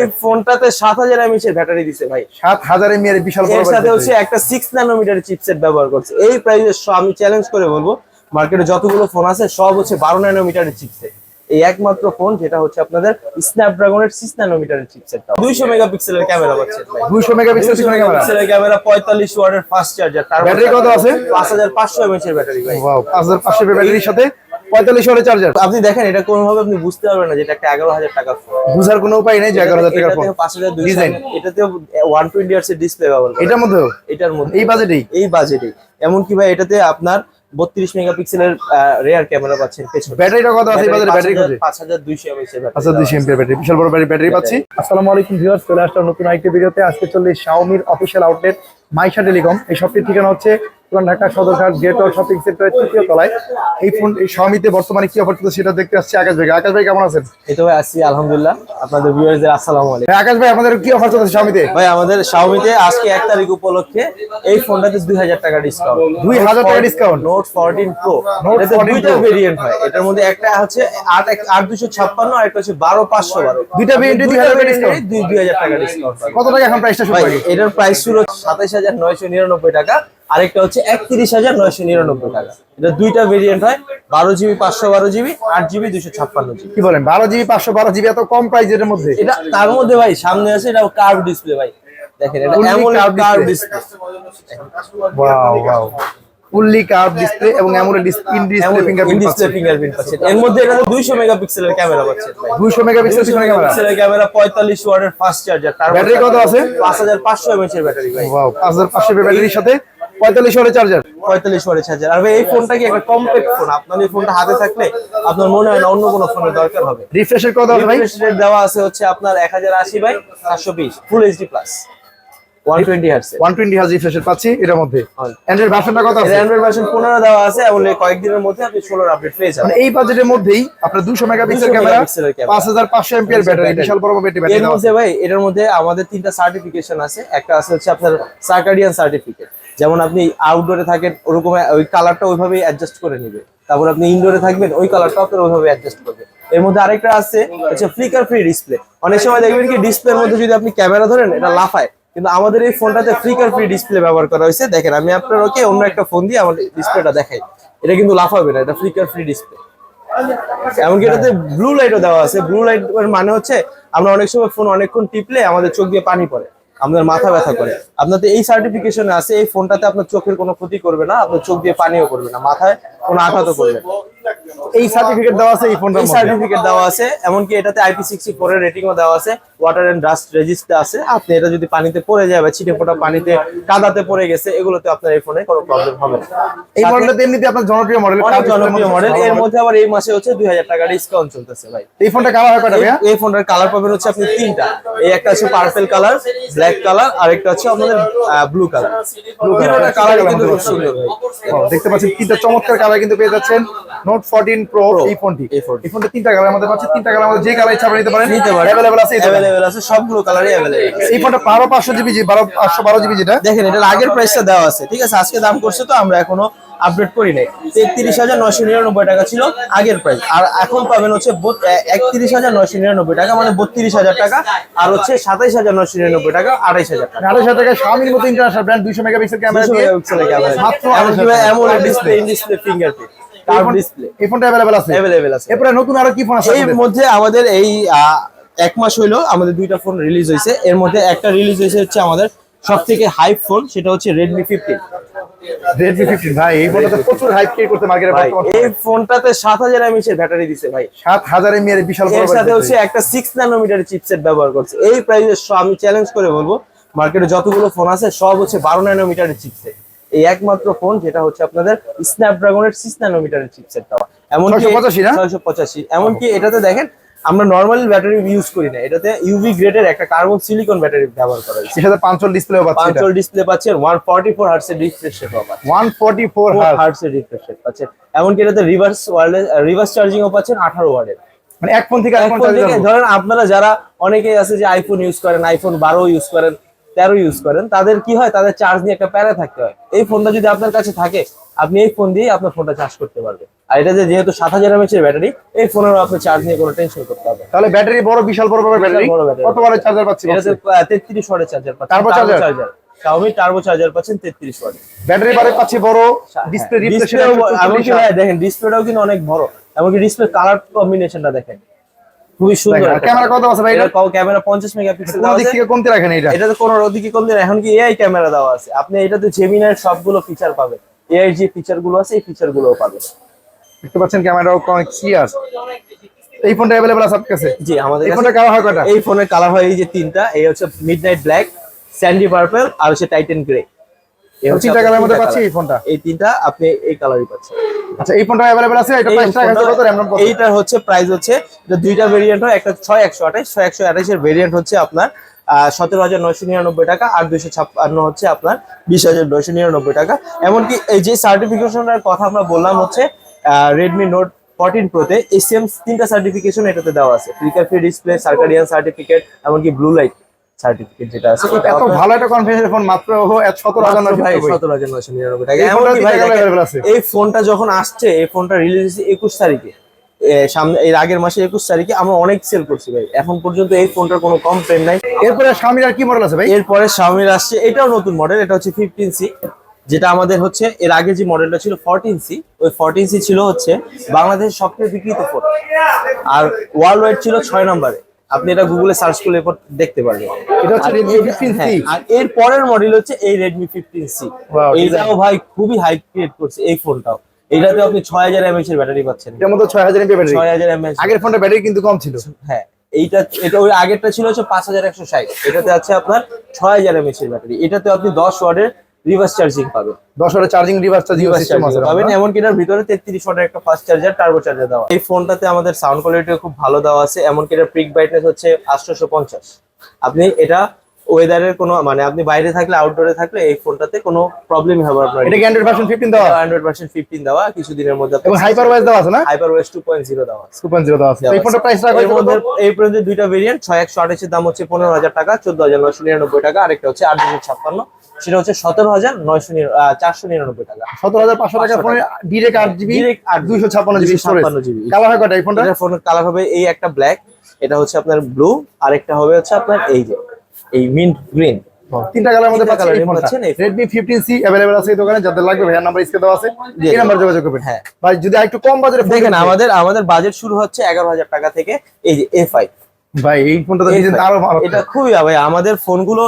এই ফোনটাতে সাত হাজার এমএইচ এর ব্যাটারি দিছে ভাই। সাত হাজার এমএ এর বিশাল বড় এর সাথে হচ্ছে একটা সিক্স ন্যানোমিটারের চিপসেট ব্যবহার করছে। এই প্রাইসে আমি চ্যালেঞ্জ করে বলব মার্কেটে যতগুলো ফোন আছে সব হচ্ছে বারো ন্যানোমিটারের চিপসেট এই একমাত্র ফোন যেটা হচ্ছে আপনাদের স্ন্যাপড্রাগনের সিক্স ন্যানোমিটারের চিপসেট দুইশো মেগাপিক্সেলের ক্যামেরা পাচ্ছেন ভাই। 200 মেগাপিক্সেল পিছনে ক্যামেরা মেগাপিক্সেলের ক্যামেরা পঁয়তাল্লিশ ওয়াটের ফাস্ট চার্জার তার ব্যাটারি কত আছে? পাঁচ হাজার পাঁচশো এমএইচ এর ব্যাটারি ভাই। ওয়াও 5500 এর ব্যাটারির সাথে 45 ওয়াটের চার্জার আপনি দেখেন এটা কোনোভাবে আপনি বুঝতে পারবেন না একটা এগারো হাজার টাকার ফোন বুঝার কোনো উপায় নেই যে 11000 টাকার ফোন পাঁচ হাজার ডিজাইন এটাতেও ওয়ান টোয়েন্টি আর্টস এর ডিসপ্লে ব্যবহার করে এটার মধ্যেও? এটার মধ্যে। এই বাজেটেই এই এমনকি ভাই এটাতে আপনার বত্রিশ মেগাপিক্সেলের রেয়ার ক্যামেরা পাচ্ছেন পেছনে। ব্যাটারিটা কত আছে ব্যাটারি কত হাজার এর বিশাল বড় ব্যাটারি পাচ্ছি। আসসালামু আলাইকুম ভিউয়ার্স চলে আসলাম নতুন আরেকটি ভিডিওতে আজকে আউটলেট মাইশা টেলিকম এই শপটির ঠিকানা হচ্ছে পুরান ঢাকা সদরঘাট গেট শপিং সেন্টারের তৃতীয় তলায়। এই ফোন এই শাওমিতে বর্তমানে কি অফার চলছে সেটা দেখতে আসছি আকাশ ভাই। আকাশ ভাই কেমন আছেন? এই তো ভাই আসছি আলহামদুলিল্লাহ। আপনাদের ভিউয়ারদের আসসালামু আলাইকুম। ভাই আকাশ ভাই আমাদের কি অফার চলছে শাওমিতে ভাই আমাদের শাওমিতে আজকে এক তারিখ উপলক্ষে এই ফোনটাতে দুই হাজার টাকা ডিসকাউন্ট 2000 টাকা discount? নোট ফোরটিন প্রো এটাতে দুইটা ভেরিয়েন্ট হয়। এটার মধ্যে একটা হচ্ছে আট এক- আট দুশো ছাপ্পান্ন আর একটা হচ্ছে বারো পাঁচশো বারো। দুইটা এ 2000 টাকা discount? দুই দুই হাজার টাকা ডিসকাউন্ট কত টাকা এখন প্রাইসটা শুরু এটার প্রাইস শুরু সাতাইশ হাজার নয়শো নিরানব্বই টাকা। আরেকটা হচ্ছে একত্রিশ হাজার নয়শো নিরানব্বই টাকা। এটা দুইটা ভেরিয়েন্ট হয় বারো জিবি পাঁচশো বারো জিবি আট জিবি দুশো ছাপ্পান্ন জিবি। কি বলেন বারো জিবি পাঁচশো বারো জিবি এত কম প্রাইস এর মধ্যে? এটা তার মধ্যে ভাই সামনে আছে এটা কার্ভ ডিসপ্লে ভাই। দেখেন এটা এমন curve display wow wow fully curve display এবং AMOLED in display fingerprint display fingerprint পাচ্ছেন। এর মধ্যে এটা দুইশো মেগাপিক্সেলের ক্যামেরা পাচ্ছেন ভাই। 200 মেগাপিক্সেল পিছনে ক্যামেরা মেগাপিক্সেলের ক্যামেরা পঁয়তাল্লিশ ওয়াটের ফাস্ট চার্জার তার ব্যাটারি কত আছে? পাঁচ হাজার পাঁচশো এমএইচ এর ব্যাটারি ভাই। ওয়াও 5500 এর ব্যাটারির সাথে 45 ওয়াটের চার্জার পঁয়তাল্লিশ ওয়াটের চার্জার আর ভাই এই ফোনটা কি একটা কম্প্যাক্ট ফোন আপনার এই ফোনটা হাতে থাকলে আপনার মনে হয় না অন্য কোনো ফোনের দরকার হবে? রিফ্রেশের কত ভাই? রিফ্রেশ রেট দেওয়া আছে হচ্ছে আপনার এক হাজার আশি বাই চারশো বিশ full HD plus one twenty hertz 120 hertz রিফ্রেশের পাচ্ছি এর মধ্যে। অ্যান্ড্রয়েড ভার্সনটা কত আছে? অ্যান্ড্রয়েড ভার্সন পনেরো দেওয়া আছে এবং কয়েকদিনের মধ্যে আপনি ষোলোর আপডেট পেয়ে যাবেন। মানে এই বাজেটের মধ্যেই আপনার 200 মেগাপিক্সেল 200 ক্যামেরা মেগাপিক্সেলের ক্যামেরা। 5500 এমপিআর ব্যাটারি বিশাল বড় ব্যাটারি এর মধ্যে ভাই এটার মধ্যে আমাদের তিনটা সার্টিফিকেশন আছে। একটা আছে হচ্ছে আপনার সার্কাডিয়ান সার্টিফিকেট যেমন আপনি আউটডোরে থাকেন, ওরকম ওই কালারটা ওইভাবেই অ্যাডজাস্ট করে নেবে। তারপর আপনি ইনডোরে থাকবেন, ওই কালারটা আপনার ওইভাবে অ্যাডজাস্ট করবে। এর মধ্যে আরেকটা আছে, হচ্ছে ফ্লিকার ফ্রি ডিসপ্লে অনেক সময় দেখবেন কি ডিসপ্লের মধ্যে যদি আপনি ক্যামেরা ধরেন, এটা লাফায়। কিন্তু আমাদের এই ফোনটাতে ফ্লিকার ফ্রি ডিসপ্লে ব্যবহার করা হয়েছে। দেখেন, আমি আপনার, ওকে, অন্য একটা ফোন দিয়ে আমার ডিসপ্লেটা দেখাই। এটা কিন্তু লাফাবে না, এটা ফ্লিকার ফ্রি ডিসপ্লে এমনকি এটাতে ব্লু লাইটও দেওয়া আছে। ব্লু লাইট মানে হচ্ছে, আমরা অনেক সময় ফোন অনেকক্ষণ টিপলে আমাদের চোখ দিয়ে পানি পড়ে। আমাদের মাথা ব্যথা করে আপনাদের এই সার্টিফিকেশনে আছে, এই ফোনটাতে আপনার চোখের কোনো ক্ষতি করবে না, আপনার চোখ দিয়ে পানিও করবে না, মাথায় কোনো আঘাতও করবে না। এই সার্টিফিকেট দেওয়া আছে এই ফোনটার এই সার্টিফিকেট দেওয়া আছে এমনকি এটাতে আইপি সিক্সটি ফোর এর রেটিংও দেওয়া আছে ওয়াটার এন্ড ডাস্ট রেজিস্টার আছে। আপনি এটা যদি পানিতে পড়ে যায় বা ছিটে ফোটা পানিতে কাদাতে পড়ে গেছে এগুলোতে আপনার এই ফোনে কোনো প্রবলেম হবে না। এই মডেলটা এমনিতে আপনার জনপ্রিয় মডেল অনেক জনপ্রিয় মডেল এর মধ্যে আবার এই মাসে হচ্ছে দুই হাজার টাকা ডিসকাউন্ট চলতেছে ভাই। এই ফোনটা কালার হয় কয়টা ভাইয়া? এই- ফোনটার কালার পাবেন হচ্ছে আপনি তিনটা। এই একটা হচ্ছে পার্পল কালার ব্ল্যাক কালার আর একটা হচ্ছে আপনাদের blue colour blue colour colour কিন্তু খুব সুন্দর। ভাই দেখতে পাচ্ছেন তিনটা চমৎকার কালার কিন্তু পেয়ে যাচ্ছেন। নোট 14 প্রো এই ফোনটি এই ফোনটি। এই ফোনটা তিনটা কালার আমাদের পাচ্ছেন তিনটা কালার আমাদের যে কালার ইচ্ছা আপনি নিতে পারেন নিতে পারেন अवेलेबल আছে এই দোকানে। অ্যাভেলেবেল আছে সবগুলো কালারই অ্যাভেলেবেল এই ফোনটা 12 500 জিবি জি 12 512 জিবি যেটা দেখেন এটার আগের প্রাইসটা দেওয়া আছে ঠিক আছে আজকে দাম করছে তো আমরা এখনো আপডেট করি নাই তেত্রিশ হাজার নয়শো নিরানব্বই টাকা ছিল আগের প্রাইস আর এখন পাবেন হচ্ছে একত্রিশ হাজার নয়শো নিরানব্বই টাকা মানে বত্রিশ হাজার টাকা আর হচ্ছে সাতাইশ হাজার নয়শো নিরানব্বই টাকা আড়াইশ হাজার টাকা আড়াইশ হাজার টাকা শাওমির মতো ইন্টারন্যাশনাল ব্র্যান্ড 200 মেগাপিক্সেল ক্যামেরা দিয়ে মাত্র এমনকি AMOLED display in display fingerprint curve display এই ফোনটা अवेलेबल আছে অ্যাভেলেবেল আছে এরপরে নতুন আরো কি ফোন আছে এর মধ্যে আমাদের এই আহ, এক মাস হইলো আমাদের দুইটা ফোন রিলিজ হয়েছে এর মধ্যে একটা রিলিজ হয়েছে হচ্ছে আমাদের সব থেকে হাই ফোন সেটা হচ্ছে রেডমি ফিফটিন Redmi 15 ভাই এই ফোনটা তো প্রচুর হাইপ ক্রিয়েট করতে মার্কেটে ভাই বর্তমানে এই ফোনটাতে সাত হাজার এমএইচ এর ব্যাটারি দিছে ভাই 7000 mAh এর বিশাল বড় এর সাথে battery। হচ্ছে একটা সিক্স ন্যানোমিটার চিপসেট ব্যবহার করছে এই প্রাইসে আমি চ্যালেঞ্জ করে বলবো মার্কেটে যতগুলো ফোন আছে সব হচ্ছে বারো ন্যানোমিটারের চিপসেট এই একমাত্র ফোন যেটা হচ্ছে আপনাদের স্ন্যাপড্রাগনের সিক্স ন্যানোমিটারের চিপসেট দেওয়া। এমনকি 685 না? ছয়শো পঁচাশি। এমনকি এটাতে দেখেন আমরা নর্মাল ব্যাটারি ইউজ করি না। এটাতে ইউভি গ্রেডের একটা কার্বন সিলিকন ব্যাটারি ব্যবহার করা হয়েছে। এর সাথে পাঁচল ডিসপ্লেও পাচ্ছি পাঁচল ডিসপ্লে পাচ্ছেন ওয়ান ফর্টি ফোর হার্টসের রিফ্রেশ রেট পাচ্ছেন 144 হার্জ হার্টসের রিফ্রেশ রেট পাচ্ছেন এমনকি এটাতে রিভার্স রিভার্স চার্জিংও পাচ্ছেন আঠারো ওয়ার্ডের মানে এক ফোন থেকে আরেক ফোন চার্জ ধরেন আপনারা যারা অনেকেই আছে যে আইফোন ইউজ করেন আইফোন বারো ইউজ করেন তেরো ইউজ করেন তাদের কি হয়? তাদের চার্জ নিয়ে একটা প্যারা থাকতে হয়। এই ফোনটা যদি আপনার কাছে থাকে আপনি এই ফোন দিয়ে আপনার ফোনটা চার্জ করতে পারবেন। আর এটা যে যেহেতু সাত হাজার এমএচ এর ব্যাটারি এই ফোনের আপনার চার্জ নিয়ে কোনো টেনশন করতে হবে তাহলে ব্যাটারি বড় বিশাল বড় বড় ব্যাটারি বড় battery। কত বারের চার্জার পাচ্ছি এটাতে তেত্রিশ ওয়াটের চার্জার পাচ্ছেন। Charger? Charger Xiaomi turbo charger পাচ্ছেন তেত্রিশ ওয়াট ব্যাটারি বারে পাচ্ছি বড় ডিসপ্লে রিফ্রেশ দেখেন ডিসপ্লেটাও কিন্তু অনেক বড়। এমনকি ডিসপ্লে কালার কম্বিনেশনটা দেখেন। খুবই সুন্দর ক্যামেরা কত আছে ভাই এটা? ক্যামেরা পঞ্চাশ মেগাপিক্সেল কোন দিক থেকে কমতে রাখেন এটা? এটাতে কোনো ওদিকে কম দিন এখন কি এআই ক্যামেরা দেওয়া আছে। আপনি এটাতে জেমিনার সবগুলো ফিচার পাবেন। এআই যে ফিচারগুলো আছে এই ফিচার গুলোও পাবেন। দেখতে পাচ্ছেন ক্যামেরাও অনেক ক্লিয়ার এই ফোনটা অ্যাভেলেবল আছে আপনার কাছে? জি আমাদের এই ফোনটা কালার হয় কয়টা? এই ফোনের কালার হয় এই যে তিনটা এই হচ্ছে মিডনাইট ব্ল্যাক স্যান্ডি পার্পল আর হচ্ছে টাইটান গ্রে তিনটা কালার মধ্যে পাচ্ছি এই ফোনটা? এই তিনটা আপনি এই কালারই পাচ্ছেন। আচ্ছা এই ফোনটা অ্যাভেলেবল আছে? এটা এই প্রাইস কত? র্যাম কত? এইটার হচ্ছে প্রাইস হচ্ছে এটা দুইটা ভেরিয়েন্ট হয় একটা ভেরিয়েন্ট হচ্ছে আপনার সতেরো হাজার নয়শো নিরানব্বই টাকা আর দুইশো ছাপ্পান্ন হচ্ছে আপনার বিশ হাজার নয়শো নিরানব্বই টাকা। এমনকি এই যে সার্টিফিকেশনের কথা আমরা বললাম হচ্ছে রেডমি নোট ফোরটিন প্রোতে এসিএম তিনটা সার্টিফিকেশন এটাতে দেওয়া আছে। Flicker free display circadian certificate এমনকি ব্লু লাইট সার্টিফিকেট যেটা আছে। এত ভালো একটা কনফিগারেশন ফোন মাত্র সতেরো হাজার মাত্র ভাই নয়শো সতেরো হাজার নয়শো নিরানব্বই টাকা। এই ফোনটা ভাই। এই ফোনটা যখন আসছে এই ফোনটা রিলিজ হয়েছে একুশ তারিখে। সামনে এর আগের মাসে একুশ তারিখে আমরা অনেক সেল করছি ভাই। এখন পর্যন্ত এই ফোনটার কোনো কমপ্লেন নাই। এরপরে স্বামীর আর কি মডেল আছে ভাই? এরপরে Xiaomi আসছে এটাও নতুন মডেল এটা হচ্ছে ফিফটিন সি যেটা আমাদের হচ্ছে এর আগে যে মডেলটা ছিল ফোরটিন সি ওই ফোরটিন সি ছিল হচ্ছে বাংলাদেশের সবচেয়ে বিক্রিত ফোন আর ওয়ার্ল্ড ওয়াইড ছিল ছয় নম্বরে। আপনি এটা গুগলে সার্চ করলে এরপর দেখতে পারবেন। এটা হচ্ছে Redmi এই- 15C হ্যাঁ, আর এর পরের মডেল হচ্ছে এই রেডমি ফিফটিন সি Wow, এইটাও ভাই খুবই হাইপ ক্রিয়েট করছে এই ফোনটাও এটাতে আপনি ছয় হাজার এমএচ এর ব্যাটারি পাচ্ছেন। এটার মধ্যে ছয় হাজার এমপি ব্যাটারি ছয় হাজার এমএচ আগের ফোনটা ব্যাটারি কিন্তু কম ছিল। হ্যাঁ এইটা এটা ওই আগেরটা ছিল হচ্ছে পাঁচ হাজার একশো ষাট। এটাতে আছে আপনার ছয় হাজার এমএচ এর ব্যাটারি এটাতে আপনি দশ ওয়াটের রিভার্স চার্জিং পাবেন দশ হাজার চার্জিং রিভার্স চার্জিং সিস্টেম আছে পাবেন এমন কিনার ভিতরে তেত্রিশ ওয়াটের একটা ফাস্ট চার্জার টার্বো চার্জার দেওয়া এই ফোনটাতে আমাদের সাউন্ড কোয়ালিটি খুব ভালো দেওয়া আছে এমন কিনার পিক ব্রাইটনেস হচ্ছে আটশোশো পঞ্চাশ। আপনি এটা ওয়েদারের কোনো মানে আপনি বাইরে থাকলে আউটডোরে থাকলে এই ফোনটাতে কোনো প্রবলেম হবে আপনার এটা কি অ্যান্ড্রয়েড ভার্সন ফিফটিন দেওয়া? হান্ড্রেড পার্সেন্ট ফিফটিন দেওয়া কিছুদিনের মধ্যে এবং হাইপার ওয়াইজ দেওয়া আছে না? HyperOS two point zero দেওয়া আছে। এই ফোনটা প্রাইস রাখা এর মধ্যে এই পর্যন্ত দুইটা ভেরিয়েন্ট ছয় একশো আঠাশের দাম হচ্ছে পনেরো হাজার টাকা চোদ্দ হাজার নয়শো নিরানব্বই টাকা আরেকটা হচ্ছে আট দুশো ছাপ্পান্ন সেটা হচ্ছে সতেরো হাজার নয়শো চারশো নিরানব্বই টাকা। সতেরো হাজার পাঁচশো টাকা 500 ফোনে ডিরেক্ট আট জিবি আট দুইশো ছাপ্পান্ন জিবি স্টোরেজ 256 GB কালার হয় কয়টা এই ফোনটা ফোনের কালার হবে এই একটা ব্ল্যাক এটা হচ্ছে আপনার ব্লু আরেকটা হবে হচ্ছে আপনার এই যে। এই মিন্ট গ্রিন তিনটা কালার মধ্যে এই colour পাচ্ছেন ফিফটিন সি অ্যাভেলেবল আছে এই দোকানে যাদের লাগবে ভাইয়ার নাম্বার স্ক্রিনে দেওয়া আছে। এই। নাম্বার যোগাযোগ করবেন। হ্যাঁ। ভাই যদি একটু কম ফোন দেখেন আমাদের আমাদের বাজেট শুরু হচ্ছে এগারো হাজার টাকা থেকে এই যে এ ভাই এই ফোনটা তো দিয়েছেন আরও ভালো। এটা খুবই ভাই আমাদের ফোনগুলো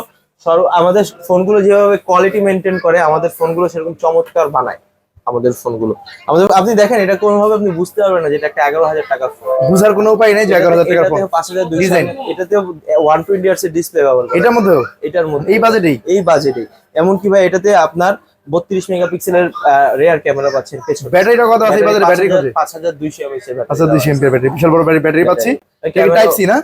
আমাদের ফোনগুলো যেভাবে কোয়ালিটি মেনটেন করে আমাদের ফোনগুলো সেরকম চমৎকার বানায়। আমাদের ফোনগুলো। আমাদের আপনি দেখেন এটা কোনোভাবে আপনি বুঝতে পারবেন না যে এটা একটা এগারো হাজার টাকা ফোন। বুঝার কোনো উপায় নেই যে এগারো হাজার টাকার ফোন। পাঁচ হাজার দুইশো Design। এটাতেও ওয়ান টোয়েন্টি ইয়ার্স এর ডিসপ্লে ব্যবহার এটার মধ্যেও? এটার মধ্যে। এই বাজেটেই এই বাজেটে এমনকি ভাই এটাতে আপনার বত্রিশ মেগাপিক্সেলের রেয়ার ক্যামেরা পাচ্ছেন পেছনে। ব্যাটারিটা কত আছে এই ব্যাটারি কত পাঁচ হাজার দুইশো এমএইচ এর এমপি ব্যাটারি বিশাল বড় ব্যাটারি ব্যাটারি পাচ্ছি। টাইপ সি না?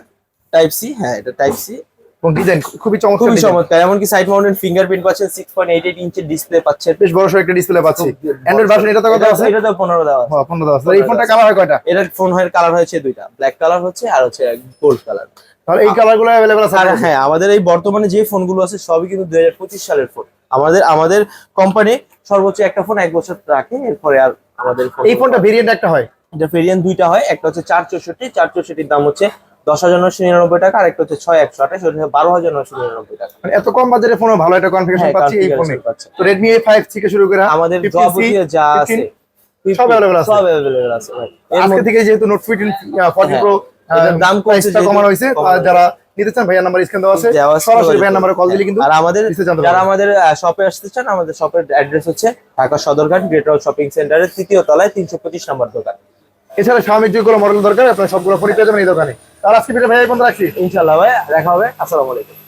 টাইপ সি হ্যাঁ এটা টাইপ সি এবং ডিজাইন খুবই চমৎকার খুবই। চমৎকার এমনকি সাইড মাউন্টেড ফিঙ্গারপ্রিন্ট পাচ্ছেন সিক্স পয়েন্ট এইট এইট ইঞ্চের ডিসপ্লে পাচ্ছেন। বেশ বড় সড়ো একটা ডিসপ্লে পাচ্ছি। অ্যান্ড্রয়েড ভার্সন এটা তো কত আছে? এটাতে পনেরো দেওয়া আছে। হ্যাঁ পনেরো দেওয়া আছে। এই ফোনটা কালার হয় কয়টা? এটার ফোন হয় কালার হয়েছে দুইটা। ব্ল্যাক কালার হচ্ছে আর হচ্ছে গোল্ড কালার তাহলে এই কালারগুলো অ্যাভেলেবল আছে। হ্যাঁ আমাদের এই বর্তমানে যে ফোনগুলো আছে সবই কিন্তু দুই হাজার পঁচিশ সালের ফোন আমাদের আমাদের কোম্পানি সর্বোচ্চ একটা ফোন এক বছর রাখে এরপরে আর আমাদের এই ফোনটা ভেরিয়েন্ট একটা হয়? এটা ভেরিয়েন্ট দুইটা হয়। একটা হচ্ছে চার চৌষট্টি চার চৌষট্টির দাম হচ্ছে দশ হাজার নশো নিরানব্বই টাকা আর একটা হচ্ছে ছয় একশো আঠাশ ওটা বারো হাজার নশো নিরানব্বই টাকা। মানে এত কম বাজারে ফোনে ভালো একটা কনফিগারেশন হ্যাঁ, পাচ্ছি এই ফোনে। তো রেডমি এ ফাইভ থেকে শুরু করে আমাদের 15C, যাবতীয় যা আছে 15 সব available আছে। সব অ্যাভেলেবল আছে ভাই। আজকে থেকে যেহেতু নোট ফিফটিন ফর্টি প্রো দাম কমছে কমানো হয়েছে। যারা নিতে চান ভাইয়ার নাম্বার স্ক্রিন দেওয়া আছে। সরাসরি ভাইয়ার নাম্বারে কল দিলে কিন্তু আর আমাদের যারা আমাদের শপে আসতে চান আমাদের শপের অ্যাড্রেস হচ্ছে ঢাকা সদরঘাট গ্রেট শপিং সেন্টারের তৃতীয় তলায় তিনশো পঁচিশ নম্বর দোকান। এছাড়া স্বামীর যেগুলো মডেল দরকার, আপনার সবগুলো পরীক্ষা যাবেন এই দোকানে। তার আজকে ভিডিও ভাই এই রাখছি। ইনশাল্লাহ ভাই দেখা হবে। আসসালামু আলাইকুম।